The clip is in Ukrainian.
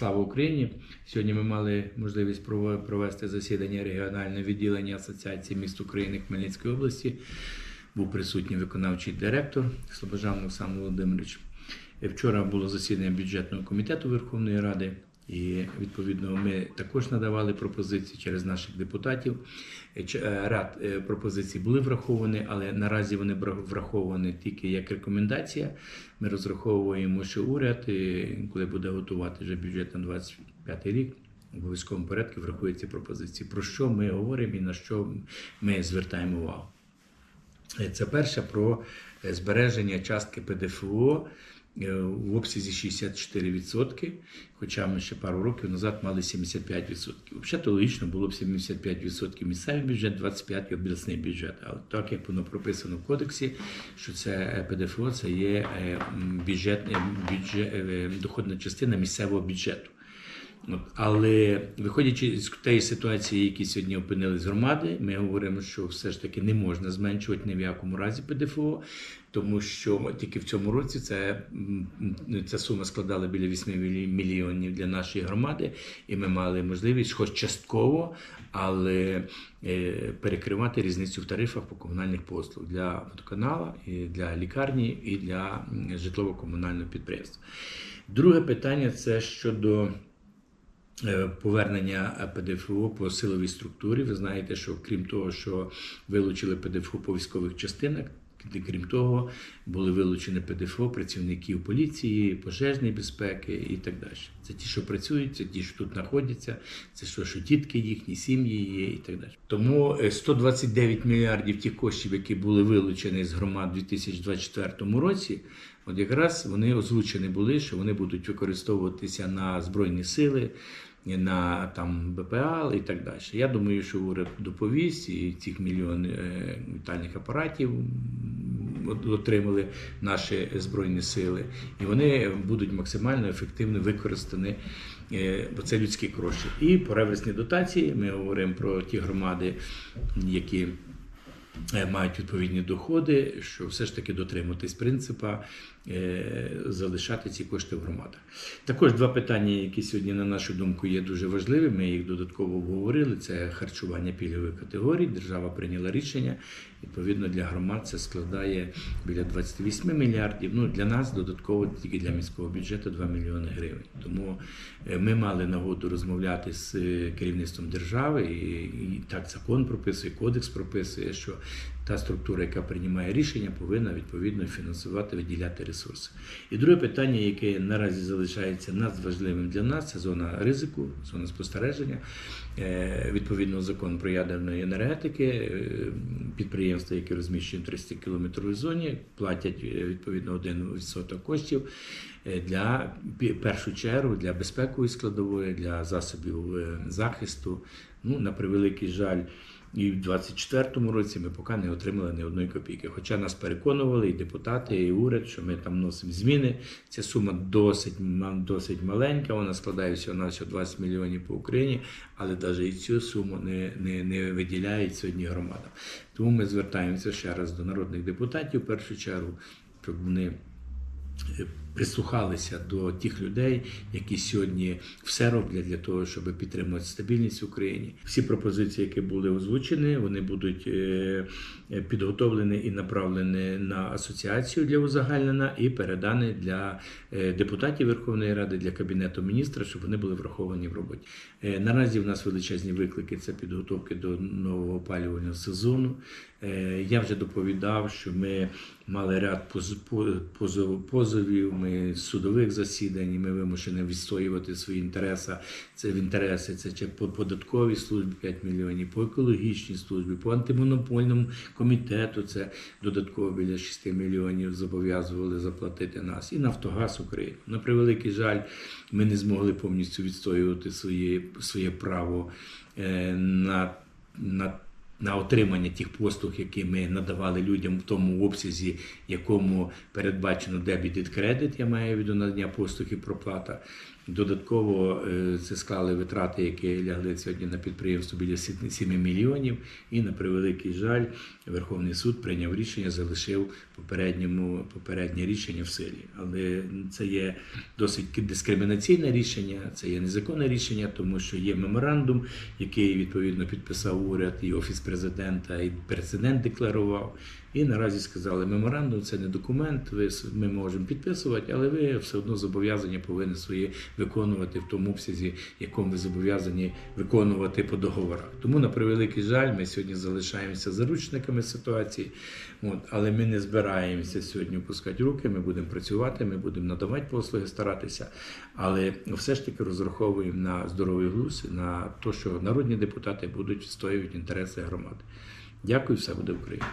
Слава Україні! Сьогодні ми мали можливість провести засідання регіонального відділення Асоціації міст України Хмельницької області. Був присутній виконавчий директор Слобожан Олександр Володимирович. Вчора було засідання бюджетного комітету Верховної Ради, і відповідно ми також надавали пропозиції через наших депутатів. Е, е, Ряд е, пропозицій були враховані, але наразі вони враховані тільки як рекомендація. Ми розраховуємо, що уряд, коли буде готувати вже бюджет на 25 рік, в обов'язковому порядку врахує ці пропозиції. Про що ми говоримо і на що ми звертаємо увагу. Це перше про збереження частки ПДФО в обсязі 64%, хоча ми ще пару років назад мали 75%. Взагалі логічно було б 75% місцевий бюджет, 25% обласний бюджет. Але так як воно прописано в кодексі, що це е, ПДФО це є е, бюджет, е, бюджет, е, доходна частина місцевого бюджету. От, але виходячи з тієї ситуації, які сьогодні опинились громади, ми говоримо, що все ж таки не можна зменшувати ні в якому разі ПДФО, тому що тільки в цьому році це, ця сума складала біля 8 мільйонів для нашої громади, і ми мали можливість, хоч частково, але е, перекривати різницю в тарифах по комунальних послуг для водоканала, і для лікарні і для житлово-комунального підприємства. Друге питання це щодо. Е, Повернення ПДФО по силовій структурі. Ви знаєте, що крім того, що вилучили ПДФО по військових частинах, крім того, були вилучені ПДФО працівників поліції, пожежної безпеки і так далі. Це ті, що працюють, це ті, що тут знаходяться, це що, що дітки їхні, сім'ї є і так далі. Тому е, 129 мільярдів тих коштів, які були вилучені з громад у 2024 році. От якраз вони озвучені були, що вони будуть використовуватися на збройні сили, на там БПА і так далі. Я думаю, що уряд доповість і цих мільйон е, вітальних апаратів отримали наші збройні сили, і вони будуть максимально ефективно використані. е, Бо це людські гроші. І по реверсній дотації ми говоримо про ті громади, які е, мають відповідні доходи, що все ж таки дотримуватись принципа залишати ці кошти в громадах. Також два питання, які сьогодні, на нашу думку, є дуже важливими. Ми їх додатково обговорили. Це харчування пільгових категорій. Держава прийняла рішення. Відповідно, для громад це складає біля 28 мільярдів. Ну для нас додатково тільки для міського бюджету 2 мільйони гривень. Тому е, ми мали нагоду розмовляти з е, керівництвом держави, і так закон прописує, кодекс прописує, що та структура, яка приймає рішення, повинна відповідно фінансувати, виділяти ресурси. І друге питання, яке наразі залишається надважливим для нас, це зона ризику, зона спостереження. Е, Відповідно, закон про ядерної енергетики, е, підприємства, які розміщені в 30 кілометровій зоні, платять е, відповідно 1% коштів для першу чергу для безпекової складової, для засобів захисту. Ну, на превеликий жаль, і в 24-му році ми поки не отримали ні одної копійки. Хоча нас переконували і депутати, і уряд, що ми там вносимо зміни. Ця сума досить, досить маленька, вона складає всього на 20 мільйонів по Україні, але навіть і цю суму не, не, не виділяють сьогодні громадам. Тому ми звертаємося ще раз до народних депутатів в першу чергу, щоб вони е, прислухалися до тих людей, які сьогодні все роблять для того, щоб підтримувати стабільність в Україні. Всі пропозиції, які були озвучені, вони будуть е, підготовлені і направлені на асоціацію для узагальнення і передані для е, депутатів Верховної Ради, для кабінету міністра, щоб вони були враховані в роботі. Е, Наразі в нас величезні виклики це підготовки до нового опалювального сезону. Я вже доповідав, що ми мали ряд поз- позов- позовів, ми з судових засідань, і ми вимушені відстоювати свої інтереси. Це в інтереси, це чи по податковій службі 5 мільйонів, по екологічній службі, по антимонопольному комітету це додатково біля 6 мільйонів зобов'язували заплатити нас. І Нафтогаз України. На превеликий жаль, ми не змогли повністю відстоювати своє, своє право е, на, на на отримання тих послуг, які ми надавали людям в тому обсязі, якому передбачено дебіт і кредит, я маю в виду надання послуг і проплата. Додатково е, це склали витрати, які лягли сьогодні на підприємство біля 7 мільйонів. І на превеликий жаль, Верховний суд прийняв рішення, залишив попередньому попереднє рішення в силі. Але це є досить дискримінаційне рішення, це є незаконне рішення, тому що є меморандум, який відповідно підписав уряд і офіс президента, і президент декларував. І наразі сказали, меморандум це не документ. Ви ми можемо підписувати, але ви все одно зобов'язання повинні свої виконувати в тому обсязі, якому ви зобов'язані виконувати по договорах. Тому на превеликий жаль, ми сьогодні залишаємося заручниками ситуації. От, але ми не збираємося сьогодні опускати руки. Ми будемо працювати, ми будемо надавати послуги, старатися. Але все ж таки розраховуємо на здоровий глузд, на те, що народні депутати будуть відстоювати інтереси громади. Дякую, все буде Україна.